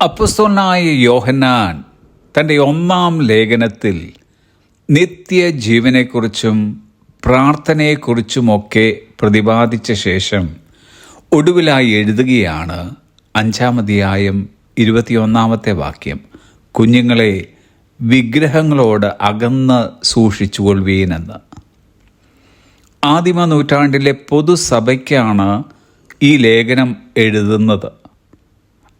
അപ്പസ്തോലനായ യോഹന്നാൻ തന്റെ ഒന്നാം ലേഖനത്തിൽ നിത്യജീവനെക്കുറിച്ചും പ്രാർത്ഥനയെക്കുറിച്ചുമൊക്കെ പ്രതിപാദിച്ച ശേഷം ഒടുവിലായി എഴുതുകയാണ് അഞ്ചാമധ്യായം ഇരുപത്തിയൊന്നാമത്തെ വാക്യം. കുഞ്ഞുങ്ങളെ വിഗ്രഹങ്ങളോട് അകന്ന് സൂക്ഷിച്ചുകൊള്ളുവീനെന്ന് ആദിമ നൂറ്റാണ്ടിലെ പൊതുസഭയ്ക്കാണ് ഈ ലേഖനം എഴുതുന്നത്.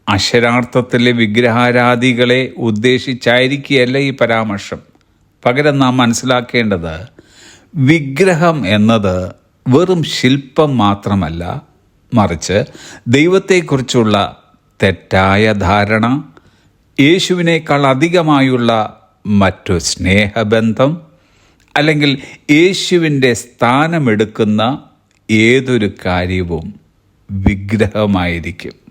അക്ഷരാർത്ഥത്തിലെ വിഗ്രഹാരാധികളെ ഉദ്ദേശിച്ചായിരിക്കുകയല്ല ഈ പരാമർശം. പകരം നാം മനസ്സിലാക്കേണ്ടത് വിഗ്രഹം എന്നത് വെറും ശില്പം മാത്രമല്ല മറിച്ച് ദൈവത്തെക്കുറിച്ചുള്ള തെറ്റായ ധാരണ യേശുവിനേക്കാൾ അധികമായുള്ള മറ്റു സ്നേഹബന്ധം അല്ലെങ്കിൽ യേശുവിന്റെ സ്ഥാനമെടുക്കുന്ന ഏതൊരു കാര്യവും വിഗ്രഹമായിരിക്കും.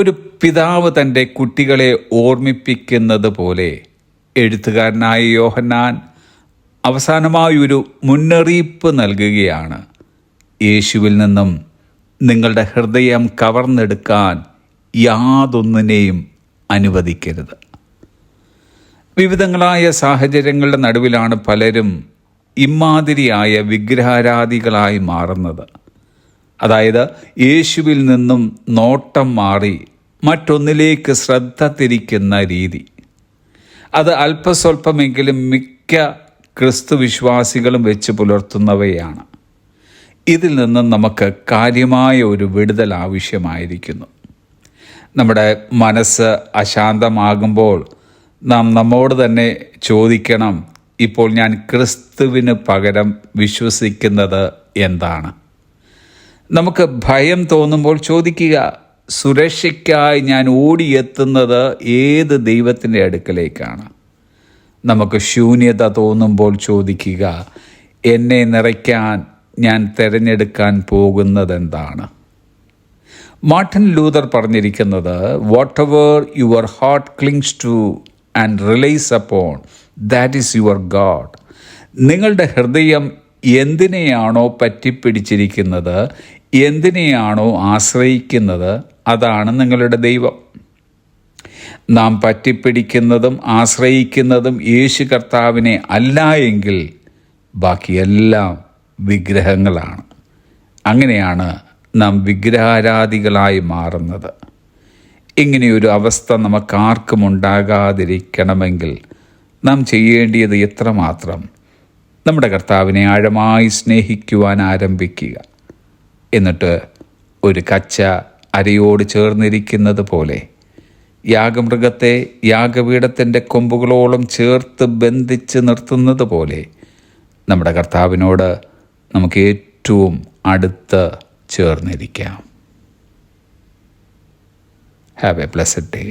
ഒരു പിതാവ് തന്റെ കുട്ടികളെ ഓർമ്മിപ്പിക്കുന്നത് പോലെ എഴുത്തുകാരനായ യോഹന്നാൻ അവസാനമായി ഒരു മുന്നറിയിപ്പ് നൽകുകയാണ്. യേശുവിൽ നിന്നും നിങ്ങളുടെ ഹൃദയം കവർന്നെടുക്കാൻ യാതൊന്നിനെയും അനുവദിക്കരുത്. വിവിധങ്ങളായ സാഹചര്യങ്ങളുടെ നടുവിലാണ് പലരും ഇമാതിരിയായ വിഗ്രഹാരാധികളായി മാറുന്നത്. അതായത് യേശുവിൽ നിന്നും നോട്ടം മാറി മറ്റൊന്നിലേക്ക് ശ്രദ്ധ തിരിക്കുന്ന രീതി. അത് അല്പസ്വല്പമെങ്കിലും മിക്ക ക്രിസ്തു വിശ്വാസികളും വെച്ച് പുലർത്തുന്നവയാണ്. ഇതിൽ നിന്നും നമുക്ക് കാര്യമായ ഒരു വിടുതൽ ആവശ്യമായിരിക്കുന്നു. നമ്മുടെ മനസ്സ് അശാന്തമാകുമ്പോൾ നാം നമ്മോട് തന്നെ ചോദിക്കണം ഇപ്പോൾ ഞാൻ ക്രിസ്തുവിന് പകരം വിശ്വസിക്കുന്നത് എന്താണ്? നമുക്ക് ഭയം തോന്നുമ്പോൾ ചോദിക്കുക സുരക്ഷയ്ക്കായി ഞാൻ ഓടിയെത്തുന്നത് ഏത് ദൈവത്തിന്റെ അടുക്കലേക്കാണ്? നമുക്ക് ശൂന്യത തോന്നുമ്പോൾ ചോദിക്കുക എന്നെ നിറയ്ക്കാൻ ഞാൻ തിരഞ്ഞെടുക്കാൻ പോകുന്നത് എന്താണ് മാർട്ടിൻ ലൂതർ പറഞ്ഞിരിക്കുന്നത് whatever your heart clings to and relies upon that is your god നിങ്ങളുടെ ഹൃദയം എന്തിനെയാണോ പറ്റിപ്പിടിച്ചിരിക്കുന്നത്? എന്തിനെയാണോ ആശ്രയിക്കുന്നത്? അതാണ് നിങ്ങളുടെ ദൈവം. നാം പറ്റിപ്പിടിക്കുന്നതും ആശ്രയിക്കുന്നതും യേശു കർത്താവിനെ അല്ല എങ്കിൽ ബാക്കിയെല്ലാം വിഗ്രഹങ്ങളാണ്. അങ്ങനെയാണ് നാം വിഗ്രഹാരാധികളായി മാറുന്നത്. ഇങ്ങനെയൊരു അവസ്ഥ നമുക്കാർക്കും ഉണ്ടാകാതിരിക്കണമെങ്കിൽ നാം ചെയ്യേണ്ടിയത് എത്രമാത്രം നമ്മുടെ കർത്താവിനെ ആഴമായി സ്നേഹിക്കുവാൻ ആരംഭിക്കുക. എന്നിട്ട് ഒരു കച്ച അരയോട് ചേർന്നിരിക്കുന്നത് പോലെ യാഗമൃഗത്തെ യാഗപീഠത്തിന്റെ കൊമ്പുകളോളം ചേർത്ത് ബന്ധിച്ച് നിർത്തുന്നത് പോലെ നമ്മുടെ കർത്താവിനോട് നമുക്ക് ഏറ്റവും അടുത്ത് ചേർന്നിരിക്കാം. Have a blessed day